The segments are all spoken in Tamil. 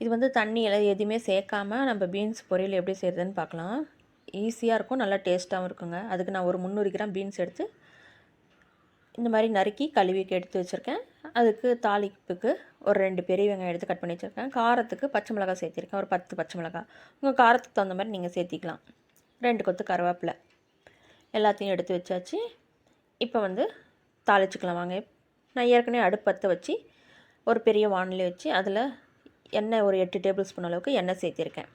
இது வந்து தண்ணி எல்லாம் எதுவுமே சேர்க்காம நம்ம பீன்ஸ் பொரியல் எப்படி செய்கிறதுன்னு பார்க்கலாம். ஈஸியாக இருக்கும் நல்லா டேஸ்ட்டாகவும் இருக்குங்க. அதுக்கு நான் ஒரு முந்நூறு கிராம் பீன்ஸ் எடுத்து இந்த மாதிரி நறுக்கி கழுவிக்கு எடுத்து வச்சுருக்கேன். அதுக்கு தாளிப்புக்கு ஒரு ரெண்டு பெரிய வெங்காயம் எடுத்து கட் பண்ணி வச்சுருக்கேன். காரத்துக்கு பச்சை மிளகா சேர்த்திருக்கேன். ஒரு பத்து பச்சை மிளகாய். உங்கள் காரத்துக்கு தகுந்த மாதிரி நீங்கள் சேர்த்திக்கலாம். ரெண்டு கொத்து கருவேப்பிலை எல்லாத்தையும் எடுத்து வச்சாச்சு. இப்போ வந்து தாளிச்சுக்கலாம் வாங்க. நான் ஏற்கனவே அடுப்பத்தை வச்சு ஒரு பெரிய வானிலை வச்சு அதில் எண்ணெய் ஒரு எட்டு டேபிள் ஸ்பூன் அளவுக்கு எண்ணெய் சேர்த்திருக்கேன்.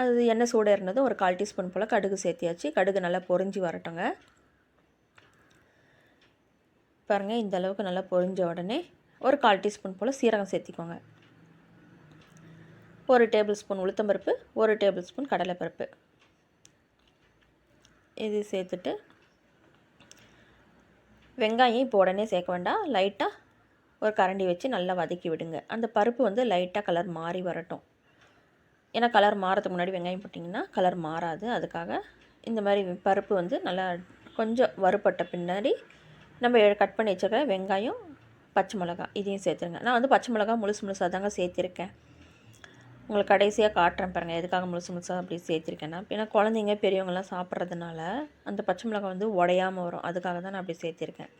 அது எண்ணெய் சூடாக இருந்தது ஒரு கால் டீஸ்பூன் போல் கடுகு சேர்த்தியாச்சு. கடுகு நல்லா பொறிஞ்சி வரட்டுங்க. பாருங்கள் இந்த அளவுக்கு நல்லா பொரிஞ்ச உடனே ஒரு கால் டீஸ்பூன் போல் சீரகம் சேர்த்திக்கோங்க. ஒரு டேபிள் ஸ்பூன் உளுத்தம்பருப்பு ஒரு டேபிள் ஸ்பூன் கடலைப்பருப்பு. இது சேர்த்துட்டு வெங்காயம் இப்போ உடனே சேர்க்க வேண்டாம். லைட்டாக ஒரு கரண்டி வச்சு நல்லா வதக்கி விடுங்க. அந்த பருப்பு வந்து லைட்டாக கலர் மாறி வரட்டும். ஏன்னா கலர் மாறதுக்கு முன்னாடி வெங்காயம் போட்டிங்கன்னா கலர் மாறாது. அதுக்காக இந்த மாதிரி பருப்பு வந்து நல்லா கொஞ்சம் வறுபட்ட பின்னாடி நம்ம கட் பண்ணி வச்சுருக்க வெங்காயம் பச்சை மிளகா இதையும் சேர்த்துருங்க. நான் வந்து பச்சை மிளகா முழுசு முழுசாக தாங்க சேர்த்துருக்கேன். உங்களுக்கு கடைசியாக காட்டுறேன் பாருங்கள் எதுக்காக முழுசு முழுசாக அப்படி சேர்த்துருக்கேன்னா ஏன்னா குழந்தைங்க பெரியவங்கலாம் சாப்பிட்றதுனால அந்த பச்சை மிளகாய் வந்து உடையாமல் வரும். அதுக்காக தான் நான் அப்படி சேர்த்துருக்கேன்.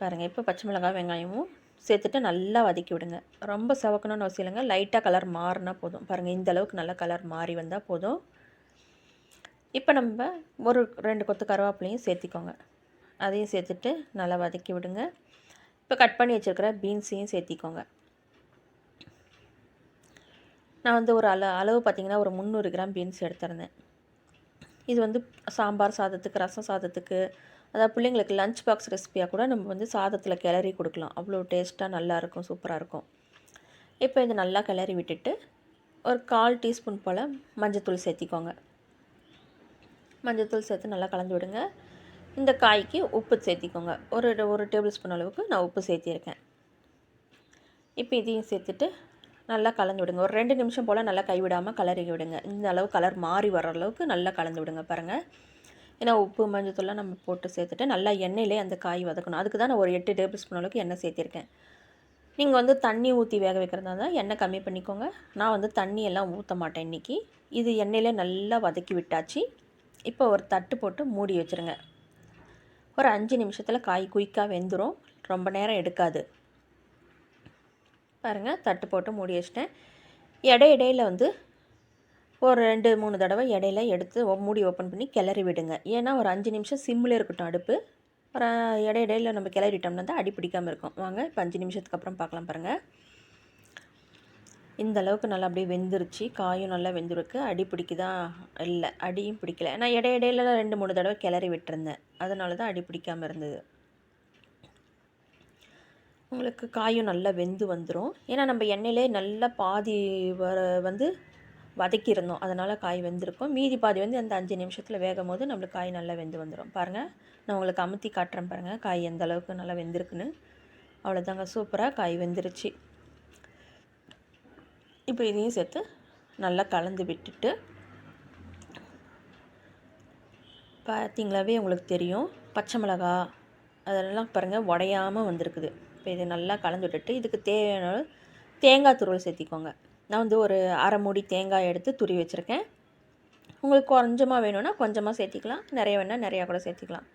பாருங்கள் இப்போ பச்சை மிளகாய் வெங்காயமும் சேர்த்துட்டு நல்லா வதக்கி விடுங்க. ரொம்ப சவக்கணும்னு அவசியம் இல்லைங்க. லைட்டாக கலர் மாறினா போதும். பாருங்கள் இந்த அளவுக்கு நல்லா கலர் மாறி வந்தால் போதும். இப்போ நம்ம ஒரு ரெண்டு கொத்து கருவேப்பிலையும் சேர்த்திக்கோங்க. அதையும் சேர்த்துட்டு நல்லா வதக்கி விடுங்க. இப்போ கட் பண்ணி வச்சுருக்கிற பீன்ஸையும் சேர்த்திக்கோங்க. நான் வந்து ஒரு அள அளவு பார்த்திங்கன்னா ஒரு முந்நூறு கிராம் பீன்ஸ் எடுத்திருந்தேன். இது வந்து சாம்பார் சாதத்துக்கு ரசம் சாதத்துக்கு அதாவது பிள்ளைங்களுக்கு லஞ்ச் பாக்ஸ் ரெசிபியாக கூட நம்ம வந்து சாதத்தில் கிளறி கொடுக்கலாம். அவ்வளோ டேஸ்ட்டாக நல்லாயிருக்கும் சூப்பராக இருக்கும் இப்போ இதை நல்லா கிளறி விட்டுட்டு ஒரு கால் டீஸ்பூன் போல் மஞ்சத்தூள் சேர்த்திக்கோங்க. மஞ்சத்தூள் சேர்த்து நல்லா கலந்து விடுங்க. இந்த காய்க்கு உப்பு சேர்த்திக்கோங்க. ஒரு ஒரு டேபிள் ஸ்பூன் அளவுக்கு நான் உப்பு சேர்த்திருக்கேன். இப்போ இதையும் சேர்த்துட்டு நல்லா கலந்து விடுங்க. ஒரு ரெண்டு நிமிஷம் போல் நல்லா கைவிடாமல் கலரி விடுங்க. இந்த அளவு கலர் மாறி வர அளவுக்கு நல்லா கலந்து விடுங்க பாருங்கள் ஏன்னா உப்பு மஞ்சத்தூள்லாம் நம்ம போட்டு சேர்த்துட்டு நல்லா எண்ணெயிலே அந்த காய் வதக்கணும். அதுக்கு தான் நான் ஒரு எட்டு டேபிள் ஸ்பூன் அளவுக்கு எண்ணெய் சேர்த்திருக்கேன். நீங்கள் வந்து தண்ணி ஊற்றி வேக வைக்கிறதா தான் எண்ணெய் கம்மி பண்ணிக்கோங்க. நான் வந்து தண்ணி எல்லாம் ஊற்ற மாட்டேன் இன்றைக்கி இது எண்ணெயிலே நல்லா வதக்கி விட்டாச்சு. இப்போ ஒரு தட்டு போட்டு மூடி வச்சுருங்க. ஒரு அஞ்சு நிமிஷத்தில் காய் குயிக்காக வெந்துடும் ரொம்ப நேரம் எடுக்காது. பாருங்கள் தட்டு போட்டு மூடி வச்சிட்டேன். இடை வந்து ஒரு ரெண்டு மூணு தடவை இடையில எடுத்து மூடி ஓப்பன் பண்ணி கிளறி விடுங்க. ஏன்னா ஒரு அஞ்சு நிமிஷம் சிம்மில் இருக்கட்டும் அடுப்பு. ஒரு இடை நம்ம கிளறிட்டோம்னா தான் அடி பிடிக்காமல் இருக்கும். வாங்க இப்போ அஞ்சு நிமிஷத்துக்கு அப்புறம் பார்க்கலாம் பாருங்கள் இந்த அளவுக்கு நல்லா அப்படியே வெந்துருச்சு. காயும் நல்லா வெந்துருக்கு. அடி பிடிக்குதா? இல்லை. அடியும் பிடிக்கல. நான் இடை ரெண்டு மூணு தடவை கிளறி விட்டுருந்தேன். அதனால தான் அடி பிடிக்காமல் இருந்தது. உங்களுக்கு காயும் நல்லா வெந்து வந்துடும் ஏன்னா நம்ம எண்ணெயிலே நல்லா பாதி வர வந்து வதக்கியிருந்தோம் அதனால் காய் வெந்திருக்கும். மீதி பாதி வந்து அந்த அஞ்சு நிமிஷத்தில் வேகும் போது நம்மளுக்கு காய் நல்லா வெந்து வந்துடும் பாருங்கள் நான் உங்களுக்கு அமுத்தி காட்டுறேன் பாருங்கள் காய் எந்த அளவுக்கு நல்லா வெந்திருக்குன்னு. அவ்வளோதாங்க சூப்பராக காய் வெந்துருச்சு. இப்போ இதையும் சேர்த்து நல்லா கலந்து விட்டுட்டு பார்த்தீங்களாவே உங்களுக்கு தெரியும். பச்சை மிளகா அதெல்லாம் பாருங்கள் உடையாமல் வந்திருக்குது. இப்போ இதை நல்லா கலந்து விட்டுட்டு இதுக்கு தேவையான தேங்காய் துருவல் சேர்த்திக்கோங்க. நான் வந்து ஒரு அரை மூடி தேங்காய் எடுத்து துருவி வச்சுருக்கேன். உங்களுக்கு கொஞ்சமாக வேணும்னா கொஞ்சமாக சேர்த்திக்கலாம். நிறைய வேணால் நிறையா கூட சேர்த்திக்கலாம்.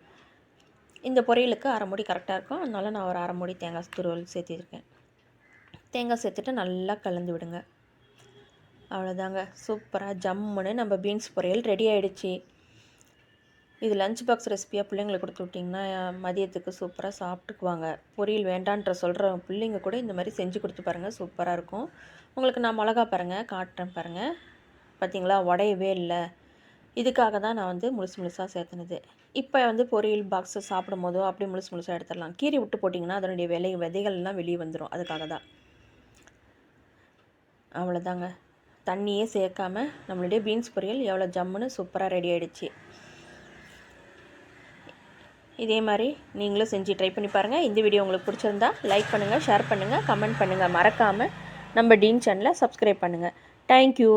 இந்த பொரியலுக்கு அரை மூடி கரெக்டாக இருக்கும். அதனால் நான் ஒரு அரை மூடி தேங்காய் துருவல் சேர்த்திருக்கேன். தேங்காய் சேர்த்துட்டு நல்லா கலந்து விடுங்க. அவ்வளோதாங்க சூப்பராக ஜம்முன்னு நம்ம பீன்ஸ் பொரியல் ரெடி ஆகிடுச்சி இது லஞ்ச் பாக்ஸ் ரெசிபியாக பிள்ளைங்களுக்கு கொடுத்து விட்டிங்கன்னா மதியத்துக்கு சூப்பராக சாப்பிட்டுக்குவாங்க. பொரியல் வேண்டான்ற சொல்கிற பிள்ளைங்க கூட இந்த மாதிரி செஞ்சு கொடுத்து பாருங்கள் சூப்பராக இருக்கும். உங்களுக்கு நான் மிளகா பாருங்கள் காட்டுறேன் பாருங்கள் பார்த்தீங்களா உடையவே இல்லை. இதுக்காக தான் நான் வந்து முழுசு முழுசாக சேர்த்துனது. இப்போ வந்து பொரியல் பாக்ஸை சாப்பிடும் போதோ அப்படியே முழுசு முழுசாக எடுத்துடலாம். கீரி விட்டு போட்டிங்கன்னா அதனுடைய விலை விதைகள்லாம் வெளியே வந்துடும் அதுக்காக தான். அவ்வளோதாங்க தண்ணியே சேர்க்காம நம்மளுடைய பீன்ஸ் பொரியல் எவ்வளோ ஜம்முன்னு சூப்பராக ரெடி ஆகிடுச்சு இதே மாதிரி நீங்களும் செஞ்சு ட்ரை பண்ணி பாருங்கள் இந்த வீடியோ உங்களுக்கு பிடிச்சிருந்தா லைக் பண்ணுங்கள் ஷேர் பண்ணுங்கள் கமெண்ட் பண்ணுங்கள் மறக்காமல் நம்ம டீன் சேனலை சப்ஸ்கிரைப் பண்ணுங்கள் தேங்க்யூ